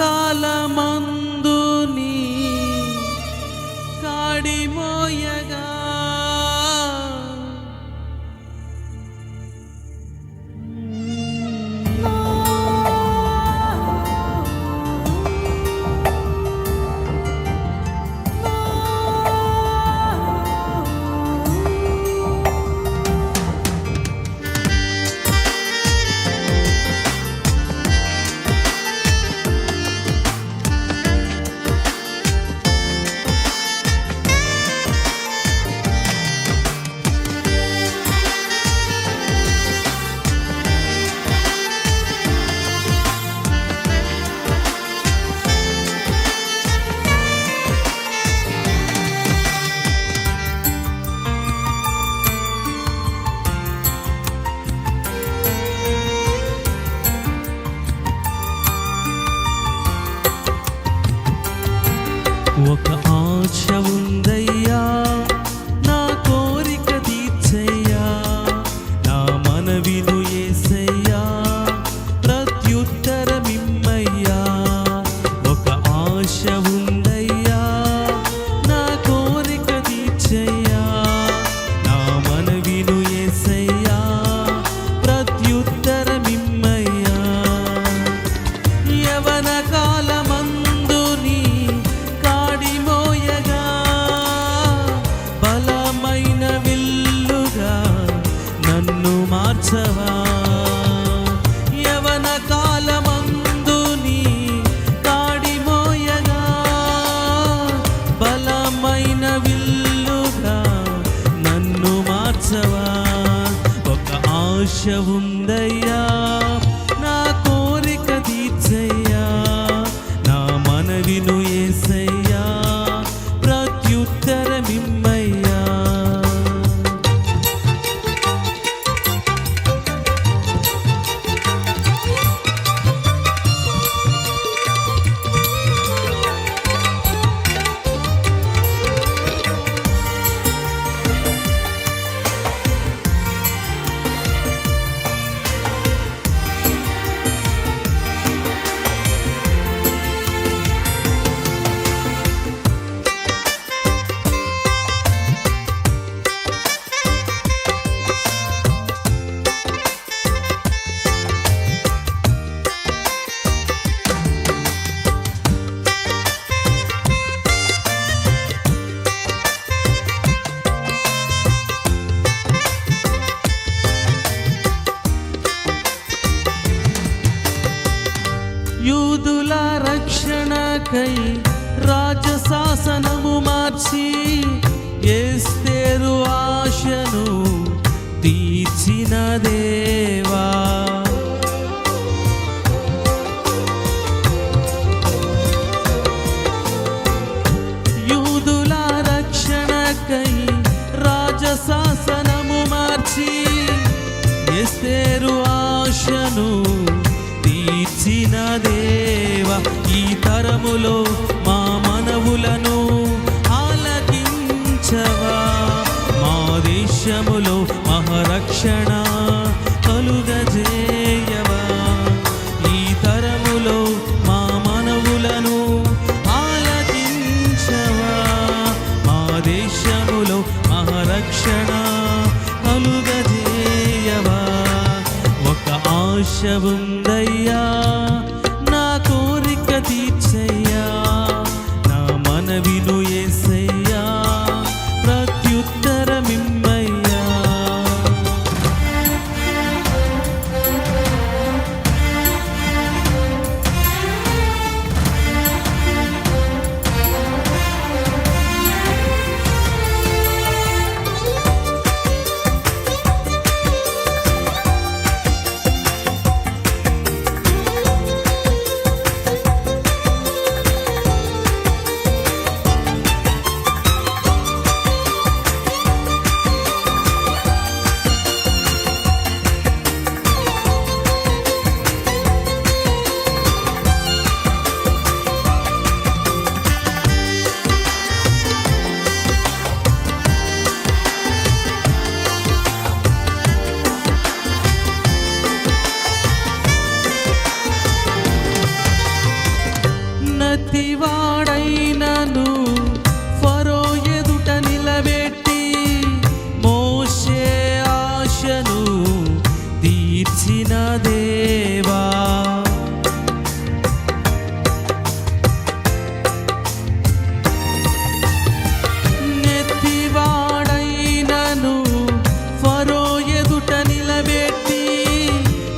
ಕಾಲಮಂದ ఒక ఆశ ఉందయ్యా sabah రక్షణకై రాజశాసనము మార్చి ఏస్తేరు ఆశను తీర్చిన దేవా. యూదుల రక్షణకై రాజశాసనము మార్చి ఎస్తేరు ఆశను ఇచ్చిన దేవ ఈ తరములో మా మనవులను ఆలకించవా? మా దేశములో మహారక్షణ కలుగజేయవా? ఈ తరములో మా మనవులను ఆలకించవా? మా దేశములో మహారక్షణ కలుగజేయవా? ఒక ఆశ ఉందయ్యా ఆశను తీర్చిన దేవా. నెత్తివాడైనను ఫరో ఎదుట నిలబెట్టి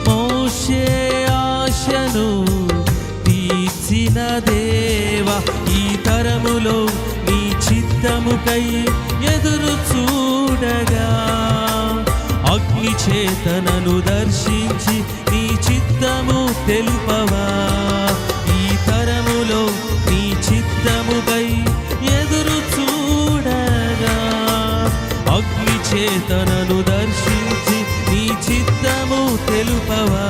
మోషే ఆశను తీర్చిన దేవా. ఈ తరములో నీ చిత్తముకై ఎదురు చూడగా అగ్ని చేతనను దర్శించి నీ చిత్తము తెలుపవా? ఈ తరములో నీ చిత్తముపై ఎదురు చూడగా. అగ్ని చేతనను దర్శించి నీ చిత్తము తెలుపవా?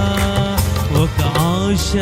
ఒక ఆశ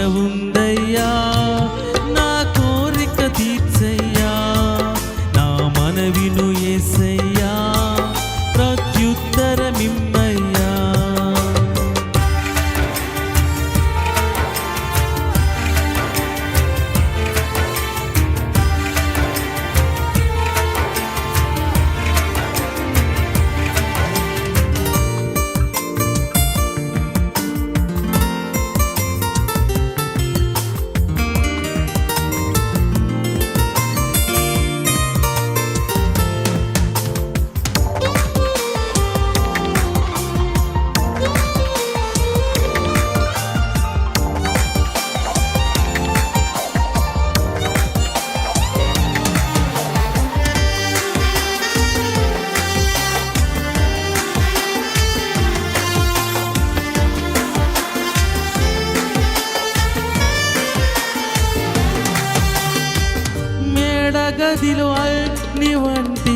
మేడగదిలో అగ్ని వంటి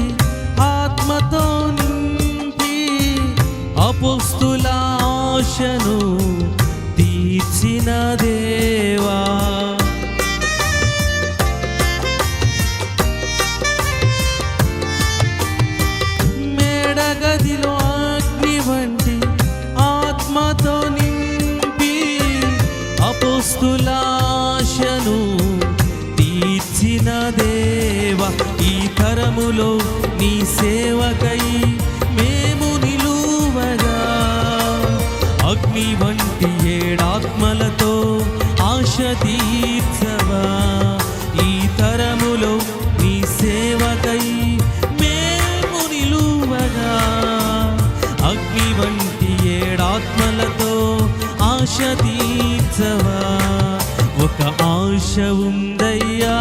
ఆత్మతో నింపి అపుస్తుల ఆశను తీర్చిన దేవా. మేడగదిలో ప్రభులో నీ సేవకై మేము నిలువగా. అగ్ని వంటి ఏడాత్మలతో ఆశ తీర్చవా. ఈ తరములో నీ సేవకై మేము నిలువగా. అగ్ని వంటి ఏడాత్మలతో ఆశ తీర్చవా. ఒక ఆశ ఉందయ్యా.